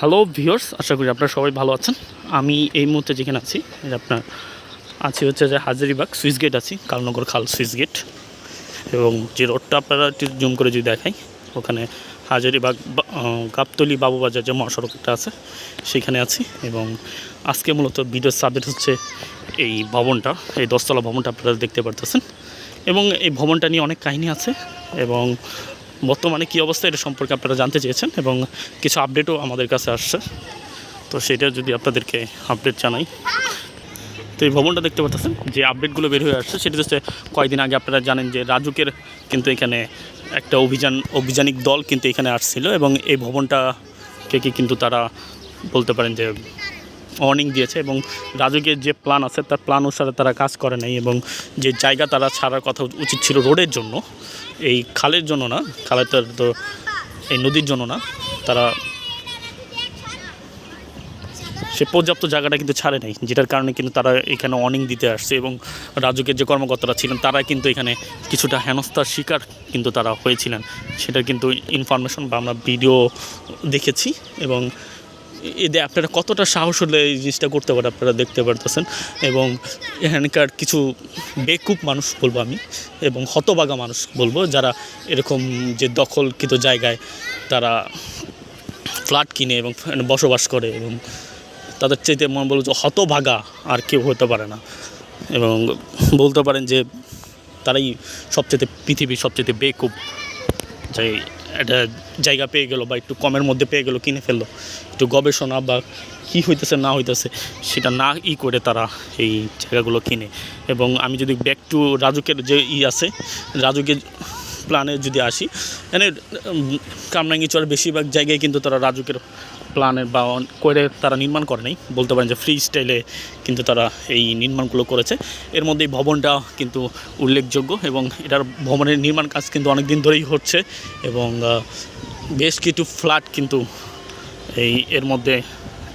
Hello viewers আশা করি আপনারা সবাই ভালো আছেন। আমি এই মুহূর্তে যেখানে আছি আপনার আছি হচ্ছে যে হাজারিবাগ সুইচ গেট আছি, কালনগর খাল সুইচ গেট। এবং যে রোডটা আপনারা একটু জুম করে যদি দেখাই, ওখানে হাজারিবাগ গাবতলি বাবুবাজার যে মহাসড়কটা আছে, সেখানে আছি। এবং আজকে মূলত ভিডিও সাবজেক্ট হচ্ছে এই ভবনটা, এই দশতলা ভবনটা আপনারা দেখতে পারতেছেন। এবং এই ভবনটা নিয়ে অনেক কাহিনী আছে। এবং বর্তমানে কী অবস্থা এটা সম্পর্কে আপনারা জানতে চেয়েছেন এবং কিছু আপডেটও আমাদের কাছে আসছে। তো সেটা যদি আপনাদেরকে আপডেট জানাই। তো এই ভবনটা দেখতে পাচ্ছেন, যে আপডেটগুলো বের হয়ে আসছে, সেটা হচ্ছে কয়েকদিন আগে আপনারা জানেন যে রাজুকের কিন্তু এখানে একটা অভিযান, অভিযানিক দল কিন্তু এখানে আসছিল এবং এই ভবনটাকে কি কিন্তু তারা বলতে পারেন যে ওয়ার্নিং দিয়েছে এবং রাজুকের যে প্ল্যান আছে, তার প্ল্যান অনুসারে তারা কাজ করে নাই এবং যে জায়গা তারা ছাড়ার কথা উচিত ছিল রোডের জন্য, এই খালের জন্য না খালের তো এই নদীর জন্য না, তারা সে পর্যাপ্ত জায়গাটা কিন্তু ছাড়ে নাই, যেটার কারণে কিন্তু তারা এখানে অনিং দিতে আসছে এবং রাজুকের যে কর্মকর্তারা ছিলেন, তারা কিন্তু এখানে কিছুটা হেনস্থার শিকার কিন্তু তারা হয়েছিলেন। সেটার কিন্তু ইনফরমেশন বা আমরা ভিডিও দেখেছি এবং এদের আপনারা কতটা সাহস হলে এই জিনিসটা করতে পারে আপনারা দেখতে পারতেছেন। এবং এখানকার কিছু বেকুব মানুষ বলব আমি, এবং হতবাগা মানুষ বলব যারা এরকম যে দখলকৃত জায়গায় তারা ফ্ল্যাট কিনে এবং বসবাস করে এবং তাদের চাইতে মনে বলব যে হতভাগা আর কেউ হতে পারে না। এবং বলতে পারেন যে তারাই সবচেয়ে পৃথিবীর সবচেয়ে বেকুব যে একটা জায়গা পেয়ে গেলো বা একটু কমের মধ্যে পেয়ে গেলো, কিনে ফেলল। একটু গবেষণা বা কী হইতেছে, না হইতেছে, সেটা না ই করে তারা এই জায়গাগুলো কিনে। এবং আমি যদি ব্যাক টু রাজুকের যে ই আছে রাজুকের প্ল্যানে যদি আসি মানে কামরাঙ্গিচর বেশিরভাগ জায়গায় কিন্তু তারা রাজুকের প্ল্যানের বা করে তারা নির্মাণ করে নাই। বলতে পারেন যে ফ্রি স্টাইলে কিন্তু তারা এই নির্মাণগুলো করেছে। এর মধ্যে এই ভবনটা কিন্তু উল্লেখযোগ্য এবং এটার ভবনের নির্মাণ কাজ কিন্তু অনেক দিন ধরেই হচ্ছে এবং বেশ কিছু ফ্ল্যাট কিন্তু এই, এর মধ্যে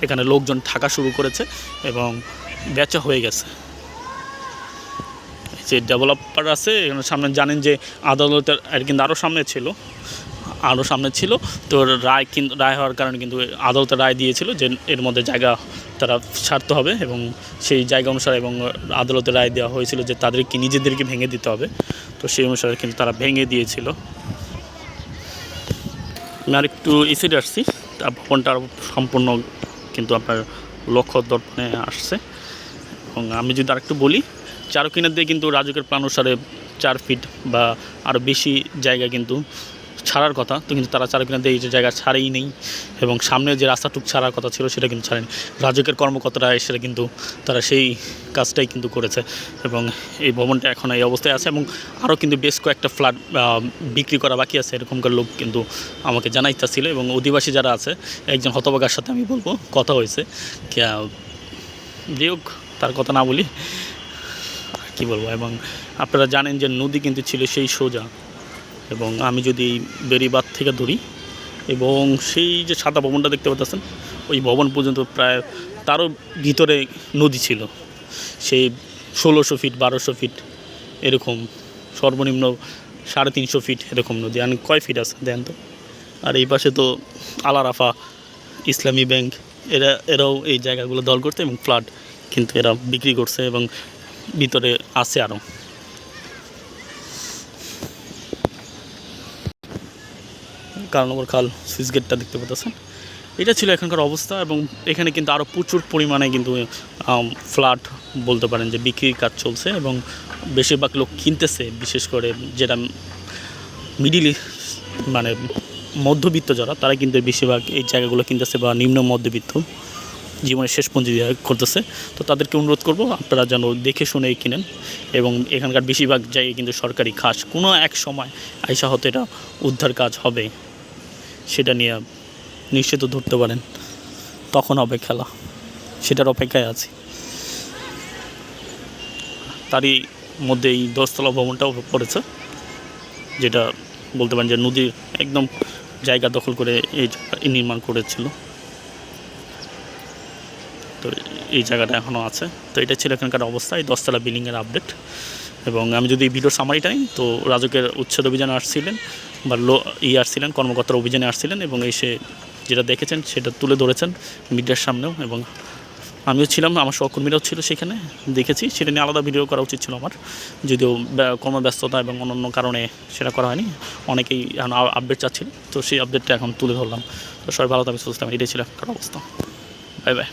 এখানে লোকজন থাকা শুরু করেছে এবং বেচা হয়ে গেছে। যে ডেভেলপার আছে, এখানে সামনে জানেন যে আদালতের কিন্তু আরও সামনে ছিল আরও সামনে ছিল। তো রায় কিন্তু রায় হওয়ার কারণে কিন্তু আদালতে রায় দিয়েছিল যে এর মধ্যে জায়গা তারা ছাড়তে হবে এবং সেই জায়গা অনুসারে এবং আদালতে রায় দেওয়া হয়েছিল যে তাদেরকে নিজেদেরকে ভেঙে দিতে হবে। তো সেই অনুসারে কিন্তু তারা ভেঙে দিয়েছিল। আমি আর একটু ইসিডে আসছি। তার ভবনটা সম্পূর্ণ কিন্তু আপনার লক্ষ্য দর্পণে আসছে। এবং আমি যদি আরেকটু বলি চার কিনার দিয়ে কিন্তু রাজুকের প্ল্যান অনুসারে চার ফিট বা আরও বেশি জায়গা কিন্তু ছাড়ার কথা। তো কিন্তু তারা চার কিনার দিয়ে এই যে জায়গা ছাড়েই নেই এবং সামনে যে রাস্তাটুক ছাড়ার কথা ছিল সেটা কিন্তু ছাড়েনি। রাজুকের কর্মকর্তারা এসে কিন্তু তারা সেই কাজটাই কিন্তু করেছে এবং এই ভবনটা এখন এই অবস্থায় আছে এবং আরও কিন্তু বেশ কয়েকটা ফ্ল্যাট বিক্রি করা বাকি আছে এরকমকার লোক কিন্তু আমাকে জানাইতেছিল এবং অধিবাসী যারা আছে, একজন হতবাগার সাথে আমি বলব, কথা হয়েছে। যাই হোক, তার কথা না বলি। কী বলব, এবং আপনারা জানেন যে নদী কিন্তু ছিল সেই সোজা। এবং আমি যদি বেরিবাদ থেকে ধরি, এবং সেই যে সাদা ভবনটা দেখতে পাচ্ছেন, ওই ভবন পর্যন্ত প্রায় তারও ভিতরে নদী ছিল। সেই ষোলোশো ফিট, বারোশো ফিট এরকম, সর্বনিম্ন সাড়ে তিনশো ফিট এরকম নদী। আর কয় ফিট আছে, দেন তো? আর এই পাশে তো আলারাফা ইসলামী ব্যাংক, এরা, এরাও এই জায়গাগুলো দল করছে, এবং ফ্ল্যাট কিন্তু এরা বিক্রি করছে, এবং ভিতরে আছে আরও কারণবর খাল, সুইচ গেটটা দেখতে পাচ্ছেন। এটা ছিল এখানকার অবস্থা এবং এখানে কিন্তু আরও প্রচুর পরিমাণে কিন্তু ফ্ল্যাট বলতে পারেন যে বিক্রির কাজ চলছে এবং বেশিরভাগ লোক কিনতেছে, বিশেষ করে যেটা মিডিল মানে মধ্যবিত্ত যারা, তারা কিন্তু বেশিরভাগ এই জায়গাগুলো কিনতেছে বা নিম্ন মধ্যবিত্ত। জীবনের শেষ পঞ্জি করতেছে। তো তাদেরকে অনুরোধ করব, আপনারা যেন দেখে শুনে কিনেন এবং এখানকার বেশিরভাগ জায়গায় কিন্তু সরকারি খাস। কোনো এক সময় আইসা হতে এটা উদ্ধার কাজ হবে, সেটা নিয়ে নিশ্চিত ধরতে পারেন। তখন হবে খেলা, সেটার অপেক্ষায় আছি। তারই মধ্যে এই দশতলা ভবনটাও পড়েছে, যেটা বলতে পারেন যে নদীর একদম জায়গা দখল করে এই নির্মাণ করেছিল। তো এই জায়গাটা এখনও আছে। তো এটা ছিল এখানকার অবস্থা, এই দশতলা বিল্ডিংয়ের আপডেট এবং আমি যদি ভিডিওর সামারিটা নিই, তো রাজকের উচ্ছেদ অভিযানে আসছিলেন বা লো ই আসছিলেন, কর্মকর্তারা অভিযানে আসছিলেন এবং এসে যেটা দেখেছেন সেটা তুলে ধরেছেন মিডিয়ার সামনেও এবং আমিও ছিলাম, আমার সহকর্মীরাও ছিল সেখানে, দেখেছি। সেটা নিয়ে আলাদা ভিডিও করা উচিত ছিল আমার। যদিও ব্যা- কর্মব্যস্ততা এবং অন্যান্য কারণে সেটা করা হয়নি। অনেকেই এখন আপডেট চাচ্ছিল, তো সেই আপডেটটা এখন তুলে ধরলাম। তো সবাই ভালো থাকবে সুস্থ এটাই ছিল একটা অবস্থা। Bye bye.